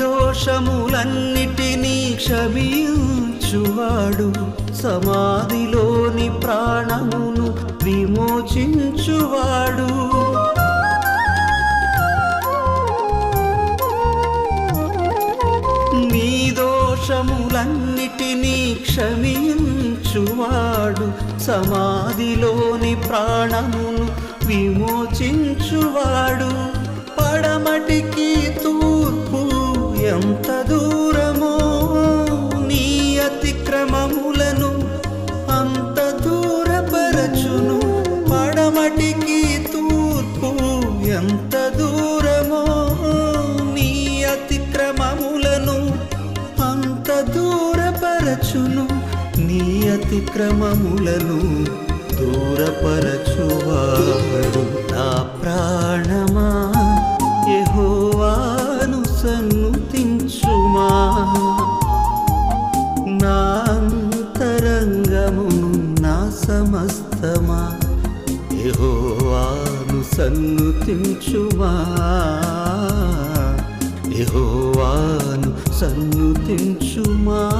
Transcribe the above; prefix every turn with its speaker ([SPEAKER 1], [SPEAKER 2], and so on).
[SPEAKER 1] దోషములన్నిటినీ క్షమించువాడు. సమాధిలోని ప్రాణమును విమోచించువాడు. నీ దోషములన్నిటినీ క్షమించువాడు. సమాధిలోని ప్రాణమును విమోచించువాడు. పడమటికి ఎంత దూరమో నీ అతిక్రమములను అంత దూరపరచును. పడమటికి తూర్పు ఎంత దూరమో నీ అతిక్రమములను అంత దూరపరచును. నీ అతిక్రమములను దూరపర సమస్తమా? యెహోవాను సన్నుతించుమా? యెహోవాను సన్నుతించుమా?